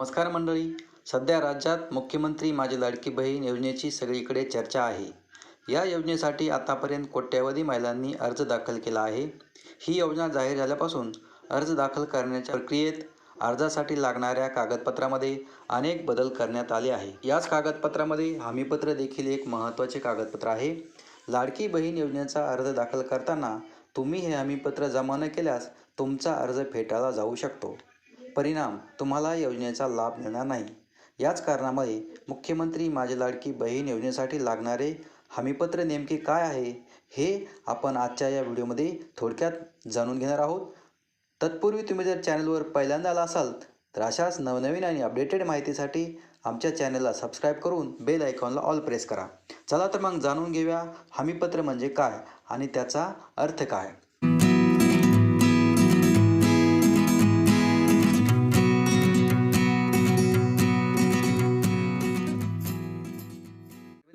नमस्कार मंडळी. सध्या राज्यात मुख्यमंत्री माझी लाडकी बहीण योजनेची सगळीकडे चर्चा आहे. या योजनेसाठी आतापर्यंत कोट्यावधी महिलांनी अर्ज दाखल केला आहे. ही योजना जाहीर झाल्यापासून अर्ज दाखल करण्याच्या प्रक्रियेत अर्जासाठी लागणाऱ्या कागदपत्रामध्ये अनेक बदल करण्यात आले आहे. याच कागदपत्रामध्ये हमीपत्र देखील एक महत्त्वाचे कागदपत्र आहे. लाडकी बहीण योजनेचा अर्ज दाखल करताना तुम्ही हे हमीपत्र जमा न केल्यास तुमचा अर्ज फेटाळला जाऊ शकतो. परिणाम तुम्हाला योजनेचा लाभ मिळणार नाही. याच कारणामुळे मुख्यमंत्री माझी लाडकी बहीण योजनेसाठी लागणारे हमीपत्र नेमके काय आहे हे आपण आजच्या या व्हिडिओमध्ये थोडक्यात जाणून घेणार आहोत. तत्पूर्वी तुम्ही जर चॅनलवर पहिल्यांदा आला असाल तर अशाच नवनवीन आणि अपडेटेड माहितीसाठी आमच्या चॅनलला सबस्क्राईब करून बेल आयकॉनला ऑल प्रेस करा. चला तर मग जाणून घेऊया हमीपत्र म्हणजे काय आणि त्याचा अर्थ काय.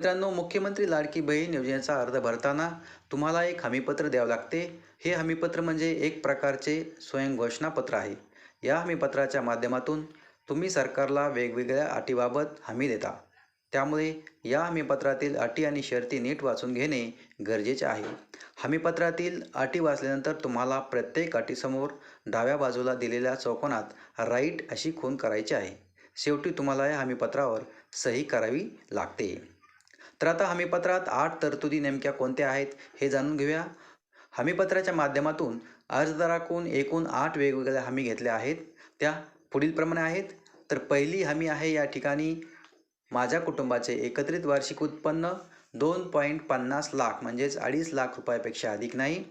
मित्रांनो मुख्यमंत्री लाडकी बहीण योजनेचा अर्ज भरताना तुम्हाला एक हमीपत्र द्यावं लागते. हे हमीपत्र म्हणजे एक प्रकारचे स्वयंघोषणापत्र आहे. या हमीपत्राच्या माध्यमातून तुम्ही सरकारला वेगवेगळ्या अटीबाबत हमी देता. त्यामुळे या हमीपत्रातील अटी आणि शर्ती नीट वाचून घेणे गरजेचे आहे. हमीपत्रातील अटी वाचल्यानंतर तुम्हाला प्रत्येक अटीसमोर डाव्या बाजूला दिलेल्या चौकोनात राईट अशी खून करायची आहे. शेवटी तुम्हाला या हमीपत्रावर सही करावी लागते. तर आता हमीपत्रात आठ तरतुदी नेमक्या कोणत्या आहेत हे जाणून घेऊया. हमीपत्राच्या माध्यमातून अर्जदाराकडून एकूण आठ वेगवेगळ्या हमी घेतल्या आहेत. त्या पुढीलप्रमाणे आहेत. तर पहिली हमी आहे या ठिकाणी माझ्या कुटुंबाचे एकत्रित वार्षिक उत्पन्न दोन पॉईंट पन्नास लाख म्हणजेच अडीच लाख रुपयापेक्षा अधिक नाही.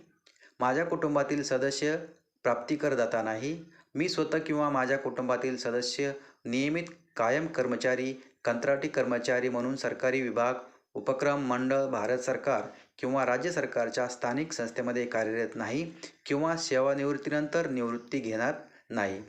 माझ्या कुटुंबातील सदस्य प्राप्तिकरदाता नाही. मी स्वतः किंवा माझ्या कुटुंबातील सदस्य नियमित कायम कर्मचारी कंत्राटी कर्मचारी म्हणून सरकारी विभाग उपक्रम मंडळ भारत सरकार किंवा राज्य सरकारच्या स्थानिक संस्थेमध्ये कार्यरत नाही किंवा सेवानिवृत्तीनंतर निवृत्ती घेणार नाही.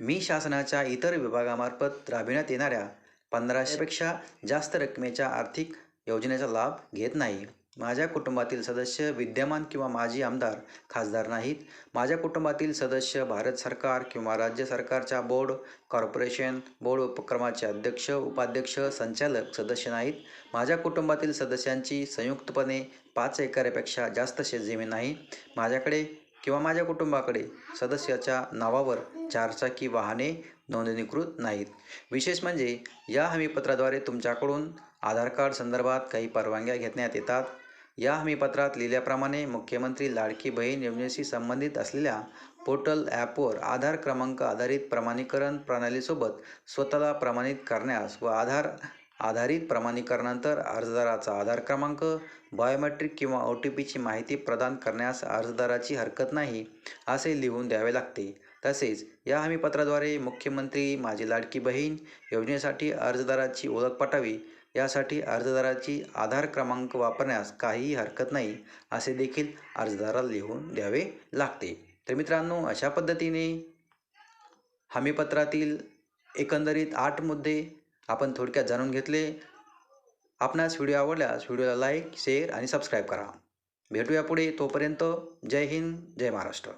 मी शासनाच्या इतर विभागामार्फत राबविण्यात येणाऱ्या पंधराशेपेक्षा जास्त रकमेच्या आर्थिक योजनेचा लाभ घेत नाही. माझ्या कुटुंबातील सदस्य विद्यमान किंवा माजी आमदार खासदार नाहीत. माझ्या कुटुंबातील सदस्य भारत सरकार किंवा राज्य सरकारच्या बोर्ड कॉर्पोरेशन बोर्ड उपक्रमाचे अध्यक्ष उपाध्यक्ष संचालक सदस्य नाहीत. माझ्या कुटुंबातील सदस्यांची संयुक्तपणे पाच एकरापेक्षा जास्त शेतजमीन नाही. माझ्याकडे किंवा माझ्या कुटुंबाकडे सदस्याच्या नावावर चारचाकी वाहने नोंदणीकृत नाहीत. विशेष म्हणजे या हमीपत्राद्वारे तुमच्याकडून आधार कार्ड संदर्भात काही परवानग्या घेण्यात येतात. या हमीपत्रात लिहिल्याप्रमाणे मुख्यमंत्री लाडकी बहीण योजनेशी संबंधित असलेल्या पोर्टल ॲपवर आधार क्रमांक आधारित प्रमाणीकरण प्रणालीसोबत स्वतःला प्रमाणित करण्यास व आधार आधारित प्रमाणीकरणानंतर अर्जदाराचा आधार क्रमांक बायोमेट्रिक किंवा ओ टी पीची माहिती प्रदान करण्यास अर्जदाराची हरकत नाही असे लिहून द्यावे लागते. तसेच या हमीपत्राद्वारे मुख्यमंत्री माझी लाडकी बहीण योजनेसाठी अर्जदाराची ओळख पटावी यासाठी अर्जदाराची आधार क्रमांक वापरण्यास काहीही हरकत नाही असे देखील अर्जदाराला लिहून द्यावे लागते. तर मित्रांनो अशा पद्धतीने हमीपत्रातील एकंदरीत आठ मुद्दे आपण थोडक्यात जाणून घेतले. आपणास व्हिडिओ आवडल्यास व्हिडिओला लाईक शेअर आणि सबस्क्राईब करा. भेटूया पुढे. तोपर्यंत जय हिंद जय महाराष्ट्र.